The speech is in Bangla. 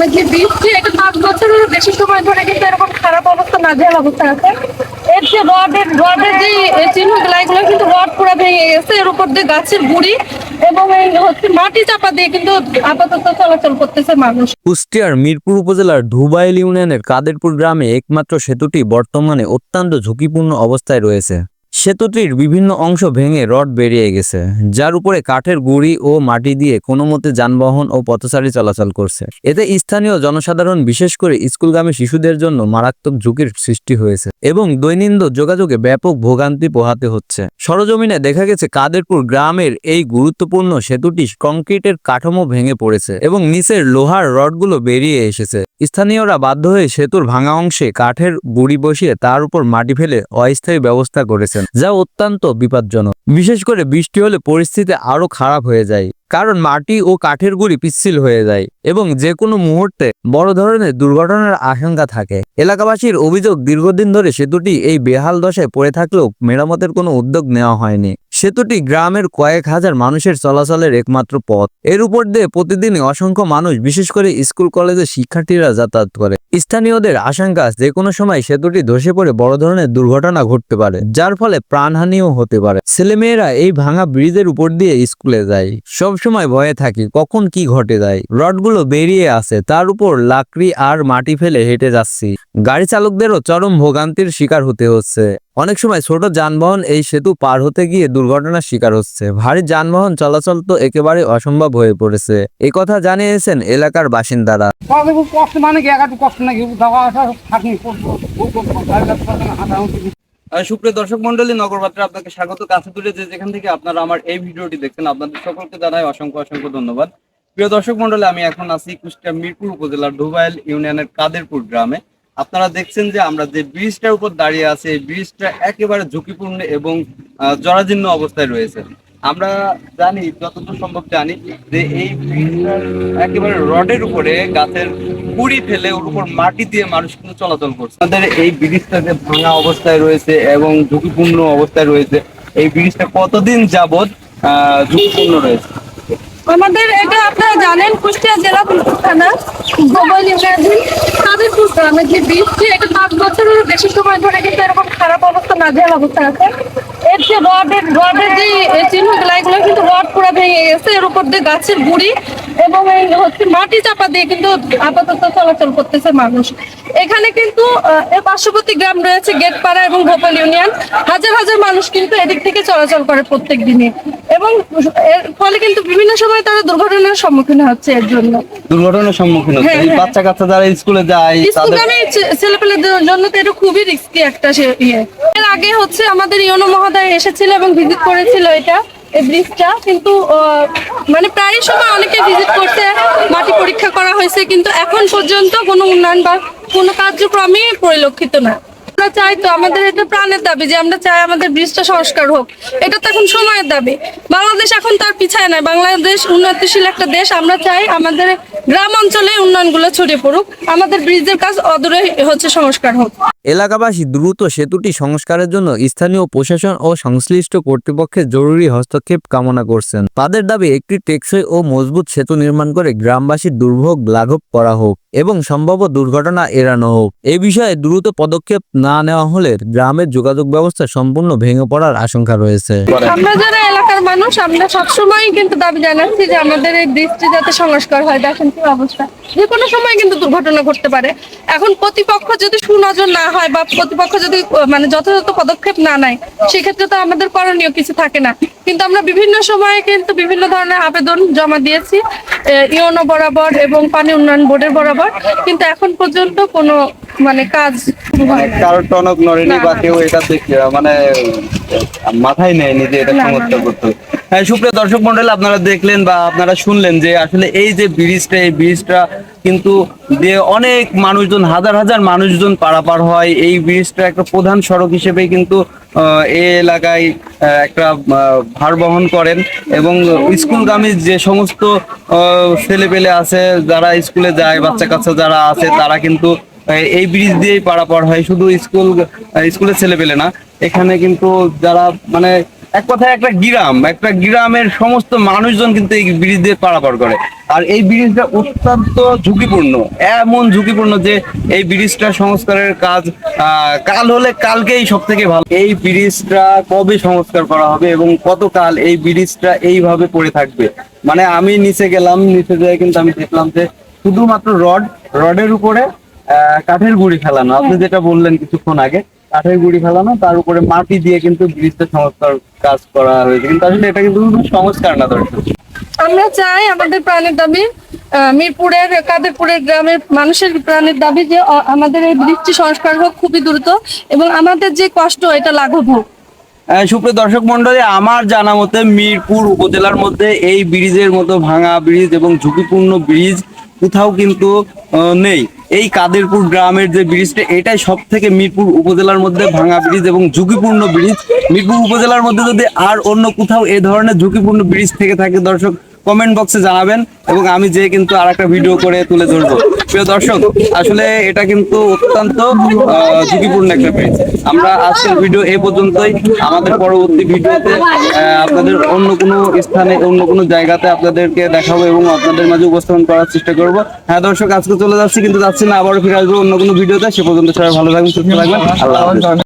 গ্রামের যে এটা পাঁচ বছরের বেশি সময় ধরে কিন্তু এরকম খারাপ অবস্থা নাজেহাল অবস্থা আছে। এর যে রডের রডের যে কিন্তু রড পুরো ভেঙে গেছে। এর উপর দিয়ে গাছের গুড়ি এবং এই হচ্ছে মাটি চাপা দিয়ে কিন্তু আপাতত চলাচল করতেছে মানুষ। কুষ্টিয়ার মিরপুর উপজেলার ধুবাইল ইউনিয়নের কাদেরপুর গ্রামে একমাত্র সেতুটি বর্তমানে অত্যন্ত ঝুঁকিপূর্ণ অবস্থায় রয়েছে। সেতুটির বিভিন্ন অংশ ভেঙে রড বেরিয়ে গেছে, যার উপরে কাঠের গুঁড়ি ও মাটি দিয়ে কোনো মতে যানবাহন ও পথচারী চলাচল করছে। এতে স্থানীয় জনসাধারণ, বিশেষ করে স্কুলগামী শিশুদের জন্য মারাত্মক ঝুঁকির সৃষ্টি হয়েছে এবং দৈনন্দিন যোগাযোগে ব্যাপক ভোগান্তি পোহাতে হচ্ছে। সরজমিনে দেখা গেছে, কাদেরপুর গ্রামের এই গুরুত্বপূর্ণ সেতুটি কংক্রিটের কাঠামো ভেঙে পড়েছে এবং নিচের লোহার রডগুলো বেরিয়ে এসেছে। স্থানীয়রা বাধ্য হয়ে সেতুর ভাঙা অংশে কাঠের গুড়ি বসিয়ে তার উপর মাটি ফেলে অস্থায়ী ব্যবস্থা করেছেন। যা অত্যন্ত বিপজ্জনক। বিশেষ করে বৃষ্টি হলে পরিস্থিতি আরও খারাপ হয়ে যায়, কারণ মাটি ও কাঠের গুড়ি পিচ্ছিল হয়ে যায় এবং যে কোনো মুহূর্তে বড় ধরনের দুর্ঘটনার আশঙ্কা থাকে। এলাকাবাসীর অভিযোগ, দীর্ঘদিন ধরে সেতুটি এই বেহাল দশায় পড়ে থাকলেও মেরামতের কোনো উদ্যোগ নেওয়া হয়নি। সেতুটি গ্রামের কয়েক হাজার মানুষের চলাচলের একমাত্র পথ। এর উপর দিয়ে প্রতিদিনই অসংখ্য মানুষ, বিশেষ করে স্কুল কলেজের শিক্ষার্থীরা যাতায়াত করে। স্থানীয়দের আশঙ্কা, যে কোনো সময় সেতুটি ধসে পড়ে বড় ধরনের দুর্ঘটনা ঘটতে পারে, যার ফলে প্রাণহানিও হতে পারে। ছেলেমেয়েরা এই ভাঙা ব্রিজের উপর দিয়ে স্কুলে যায়। সব সময় ভয়ে থাকি, কখন কি ঘটে যায়? রডগুলো বেরিয়ে আসে, তার উপর লাকড়ি আর মাটি ফেলে হেঁটে যাচ্ছি। গাড়ি চালকদেরও চরম ভোগান্তির শিকার হতে হচ্ছে। অনেক সময় ছোট যানবাহন এই সেতু পার হতে গিয়ে দুর্ঘটনার শিকার হচ্ছে। ভারী যানবাহন চলাচল তো একেবারে অসম্ভব হয়ে পড়েছে। এ কথা জানিয়েছেন এলাকার বাসিন্দারা। সুপ্রিয় দর্শক মন্ডলী নগরবাত্রে আপনাকে স্বাগত। কাছে দূরে যে যেখান থেকে আপনারা আমার এই ভিডিওটি দেখছেন, আপনাদের সকলকে জানাই অসংখ্য অসংখ্য ধন্যবাদ। প্রিয় দর্শক মন্ডলী আমি এখন আছি কুষ্টিয়া মিরপুর উপজেলার ডুবাইল ইউনিয়নের কাদেরপুর গ্রামে। আপনারা দেখছেন যে আমরা যে ব্রিজটার উপর দাঁড়িয়ে আছি এই ব্রিজটা একেবারে ঝুঁকিপূর্ণ এবং জরাজীর্ণ অবস্থায় রয়েছে। আমরা জানি যতদূর সম্ভব জানি যে এই ব্রিজটার একেবারে রডের উপরে গাছের কুড়ি ফেলে ওর উপর মাটি দিয়ে মানুষ কিন্তু চলাচল করছে। আমাদের এই ব্রিজটা যে ভাঙা অবস্থায় রয়েছে এবং ঝুঁকিপূর্ণ অবস্থায় রয়েছে এই ব্রিজটা কতদিন যাবৎ আহ, ঝুঁকিপূর্ণ রয়েছে? আমাদের এটা আপনারা জানেন কুষ্টিয়া জেলা থানা। গোবল ইউনিয়ন তাদের গ্রামের যে বৃষ্টি এটা পাঁচ বছরের বেশি সময় ধরে কিন্তু এরকম খারাপ অবস্থা না নাজেহাল অবস্থা আছে। এর যে রডের রডের যে চিহ্ন এগুলো কিন্তু রড পুরা ভেঙে গেছে। এর উপর দিয়ে গাছের গুড়ি এবং এই হচ্ছে মাটি চাপা দিয়ে কিন্তু আপাতত চলাচল করতেছে মানুষ। এখানে কিন্তু পার্শ্ববর্তী গ্রাম রয়েছে গেটপাড়া এবং ভোপাল ইউনিয়ন। হাজার হাজার মানুষ কিন্তু এদিক থেকে চলাচল করে প্রত্যেক দিনে। এবং এর ফলে কিন্তু বিভিন্ন সময় তারা দুর্ঘটনার সম্মুখীন হচ্ছে এর জন্য। দুর্ঘটনার সম্মুখীন হচ্ছে। হ্যাঁ, এই হ্যাঁ। বাচ্চা কাচ্চা যারা স্কুলে যায় তাদের স্কুলগামী ছেলেপেলেদের জন্য তো এটা খুবই রিস্কি একটা সে- ইয়ে। এর আগে হচ্ছে আমাদের ইয়নো মহোদয় এসেছিল এবং ভিজিট করেছিল এটা। ব্রিজটা কিন্তু মানে প্রায় সময় অনেকে ভিজিট করতে মাটি পরীক্ষা করা হয়েছে, কিন্তু এখন পর্যন্ত কোনো উন্নয়ন বা কোনো কার্যক্রমই পরিলক্ষিত না। আমরা চাই তো আমাদের এটা প্রাণের দাবি যে আমরা চাই আমাদের ব্রিজটা সংস্কার হোক। এটা তো এখন সময়ের দাবি। বাংলাদেশ এখন তার পিছায় নাই। বাংলাদেশ উন্নতিশীল একটা দেশ। আমরা চাই আমাদের গ্রাম অঞ্চলে উন্নয়নগুলো ছড়িয়ে পড়ুক। আমাদের ব্রিজের কাজ অদূরে হচ্ছে, সংস্কার হোক। এলাকাবাসী দ্রুত সেতুটি সংস্কারের জন্য স্থানীয় প্রশাসন ও সংশ্লিষ্ট কর্তৃপক্ষের জরুরি হস্তক্ষেপ কামনা করছেন। তাদের দাবি, একটি টেকসই ও মজবুত সেতু নির্মাণ করে গ্রামবাসীর দুর্ভোগ লাঘব করা হোক এবং সম্ভাব্য দুর্ঘটনা এড়ানো হোক। এই বিষয়ে দ্রুত পদক্ষেপ না নেওয়া হলে গ্রামের যোগাযোগ ব্যবস্থা সম্পূর্ণ ভেঙে পড়ার আশঙ্কা রয়েছে। মানুষ, আমরা সবসময় কিন্তু দাবি জানাচ্ছি যে আমাদের এই যাতে সংস্কার হয়, দেখেন কি অবস্থা। যে কোনো সময় কিন্তু দুর্ঘটনা ঘটতে পারে। এখন প্রতিপক্ষ যদি সুনজর না হয় বা প্রতিপক্ষ যদি মানে যথাযথ পদক্ষেপ না নেয় সেক্ষেত্রে তো আমাদের করণীয় কিছু থাকে না। কিন্তু আমরা বিভিন্ন সময়ে কিন্তু বিভিন্ন ধরনের আবেদন জমা দিয়েছি ইউনো বরাবর এবং পানি উন্নয়ন বোর্ডের বরাবর। কিন্তু এখন পর্যন্ত কোনো মানে কাজ। কারোর টনক নড়েনি বা কেউ এটা দেখে মানে মাথায় নেয়নি যে এটা সমস্যা করতে সুপ্রিয় দর্শক মন্ডল, আপনারা দেখলেন বা আপনারা শুনলেন যে আসলে এই যে ব্রিজটা, এই ব্রিজটা কিন্তু যে অনেক মানুষজন, হাজার হাজার মানুষজন পারাপার হয়। এই ব্রিজটা একটা প্রধান সড়ক হিসেবে কিন্তু এই এলাকায় একটা ভার বহন করেন এবং স্কুলগামী যে সমস্ত ছেলে পেলে আছে, যারা স্কুলে যায় বাচ্চা কাচ্চা যারা আছে, তারা কিন্তু এই- ব্রিজ দিয়েই পারাপার হয়। শুধু স্কুল স্কুলের ছেলে পেলে না, এখানে কিন্তু যারা মানে এক কথায় একটা গ্রাম একটা গ্রামের সমস্ত মানুষজন কিন্তু এই ব্রিজ দিয়ে পারাপার করে। আর এই ব্রিজটা অত্যন্ত ঝুঁকিপূর্ণ এমন ঝুঁকিপূর্ণ যে এই ব্রিজটা সংস্কারের কাজ কাল হলে কালকেই সব থেকে ভালো। এই ব্রিজটা কবে সংস্কার করা হবে এবং কতকাল এই ব্রিজটা এইভাবে পড়ে থাকবে? মানে আমি নিচে গেলাম নিচে যেয়ে কিন্তু আমি দেখলাম যে শুধুমাত্র রড রডের উপরে আহ, কাঠের গুঁড়ি ফেলানো। আপনি যেটা বললেন কিছুক্ষণ আগে কাঠের গুঁড়ি ফেলানো তার উপরে মাটি দিয়ে কিন্তু ব্রিজটা সংস্কার কাজ করা হয়েছে। কিন্তু আসলে এটা কিন্তু সংস্কার না দর্শক। আমরা চাই আমাদের প্রাণের দাবি মিরপুরের কাদেরপুরের গ্রামের মানুষের প্রাণের দাবি যে আমাদের এই বৃষ্টি সংস্কার হোক খুবই দ্রুত এবং আমাদের যে কষ্ট এটা লাঘব হোক। সুপ্রিয় দর্শক মন্ডলী আমার জানা মতে মিরপুর উপজেলার মধ্যে এই ব্রিজের মতো ভাঙা ব্রিজ এবং ঝুঁকিপূর্ণ ব্রিজ কোথাও কিন্তু নেই। এই কাদেরপুর গ্রামের যে ব্রিজটা, এটাই সব থেকে মিরপুর উপজেলার মধ্যে ভাঙা ব্রিজ এবং ঝুঁকিপূর্ণ ব্রিজ। মিরপুর উপজেলার মধ্যে যদি আর অন্য কোথাও এ ধরনের ঝুঁকিপূর্ণ ব্রিজ থেকে থাকে দর্শক কমেন্ট বক্সে জানাবেন এবং আমি যে কিন্তু আর একটা ভিডিও করে তুলে ধরবো। প্রিয় দর্শক, আসলে এটা কিন্তু অত্যন্ত ঝুঁকিপূর্ণ একটা ব্রিজ আমরা আজকের ভিডিও এই পর্যন্তই। আমাদের পরবর্তী ভিডিওতে আপনাদের অন্য কোনো স্থানে, অন্য কোনো জায়গাতে আপনাদেরকে দেখাবো এবং আপনাদের মাঝে উপস্থাপন করার চেষ্টা করব। হ্যাঁ দর্শক, আজকে চলে যাচ্ছি, কিন্তু যাচ্ছি না, আবারও ফিরে আসব অন্য কোনো ভিডিওতে সে পর্যন্ত সবাই ভালো থাকবেন, সুস্থ থাকবেন। আল্লাহ